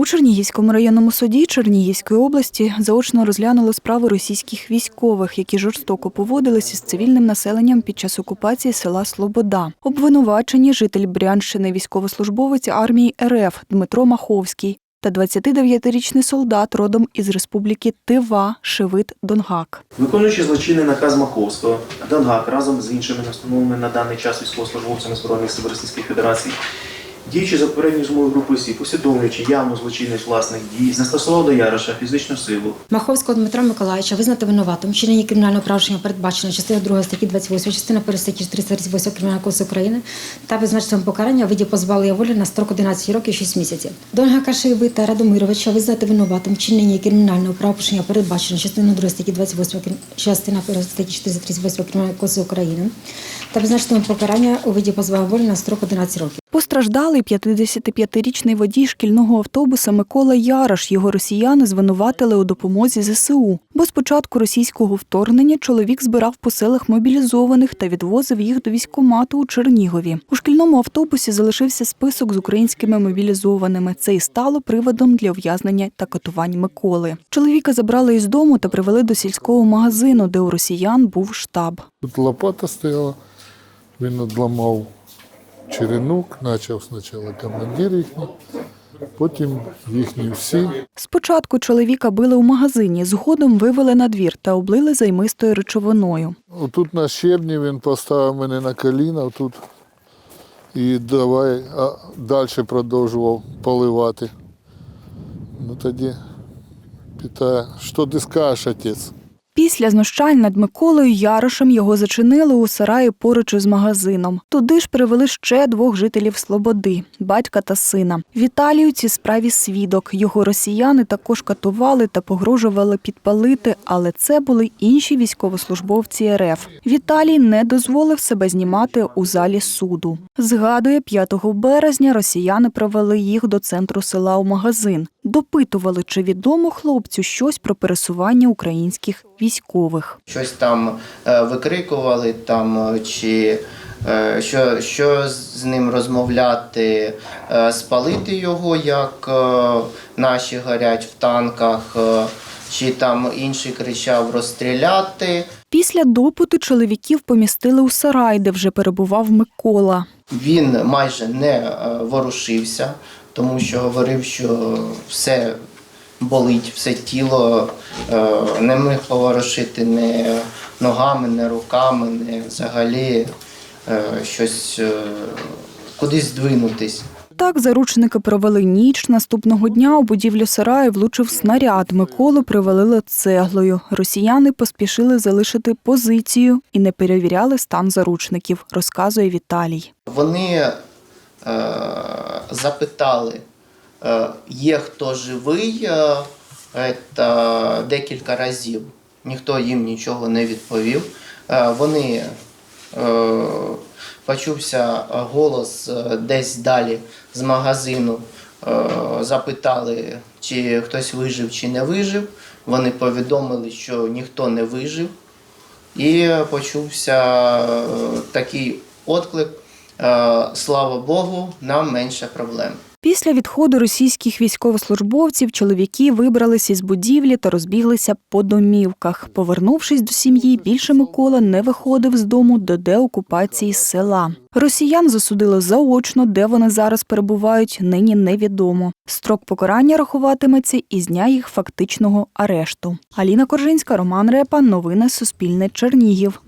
У Чернігівському районному суді Чернігівської області заочно розглянули справи російських військових, які жорстоко поводилися з цивільним населенням під час окупації села Слобода. Обвинувачені житель Брянщини, військовослужбовець армії РФ Дмитро Маховський та 29-річний солдат родом із республіки Тива Шевит Донгак. Виконуючи злочинний наказ Маховського, Донгак разом з іншими настановленими на даний час військовослужбовцями Збройних сил Російської Федерації, діючи за попередньою змовою групи осіб, усвідомлюючи явну злочинність власних дій, застосував до Яроша фізичну силу, Маховського Дмитра Миколаївича визнати винуватим, вчиненні кримінального правопорушення передбачено частиною 2 статті 28, частина 1 статті 338 Кримінального кодексу України та визначити покарання у виді позбавлення волі на строк 11 років 6 місяців. Донга Кашеєви та Радомировича визнати винуватим, вчиненні кримінального правопорушення передбачено частиною 2 статті 28, Крим- частина 1 статті 438 Кримінального кодексу України та визначити покарання у виді позбавлення волі на строк 11 років. Постраждалий 55-річний водій шкільного автобуса Микола Ярош. Його росіяни звинуватили у допомозі ЗСУ. Бо з початку російського вторгнення чоловік збирав по селах мобілізованих та відвозив їх до військкомату у Чернігові. У шкільному автобусі залишився список з українськими мобілізованими. Це і стало приводом для ув'язнення та катувань Миколи. Чоловіка забрали із дому та привели до сільського магазину, де у росіян був штаб. Тут лопата стояла, він одламав черенок, почав спочатку командир їхній, потім їхні всі. Спочатку чоловіка били у магазині, згодом вивели на двір та облили займистою речовиною. Отут на щебні він поставив мене на коліна, тут і давай а далі продовжував поливати. Ну тоді питає, що ти скажеш, отець? Після знущань над Миколою Ярошем його зачинили у сараї поруч із магазином. Туди ж привели ще двох жителів Слободи батька та сина. Віталій у цій справі свідок. Його росіяни також катували та погрожували підпалити, але це були інші військовослужбовці РФ. Віталій не дозволив себе знімати у залі суду. Згадує, 5 березня росіяни провели їх до центру села у магазин. Допитували, чи відомо хлопцю щось про пересування українських військових. щось там е, викрикували, там е, чи е, що, що з ним розмовляти, спалити його, як наші горять в танках, чи там інший кричав розстріляти. Після допиту чоловіків помістили у сарай, де вже перебував Микола. Він майже не ворушився, тому що говорив, що все болить, все тіло е, не міг поворушити ні ногами, ні руками, ні взагалі е, щось е, кудись здвинутись. Так заручники провели ніч. Наступного дня у будівлю сараю влучив снаряд. Миколу привалили цеглою. Росіяни поспішили залишити позицію і не перевіряли стан заручників, розказує Віталій. Вони е, запитали, е, є хто живий, е, та декілька разів. Ніхто їм нічого не відповів. Е, вони е, почувся голос е, десь далі з магазину. Е, запитали, чи хтось вижив, чи не вижив. Вони повідомили, що ніхто не вижив. І почувся е, такий отклик. Е, Слава Богу, нам менше проблем. Після відходу російських військовослужбовців чоловіки вибралися із будівлі та розбіглися по домівках. Повернувшись до сім'ї, більше Микола не виходив з дому до деокупації села. Росіян засудили заочно, де вони зараз перебувають, нині невідомо. Строк покарання рахуватиметься із дня їх фактичного арешту. Аліна Коржинська, Роман Репа. Новини Суспільне Чернігів.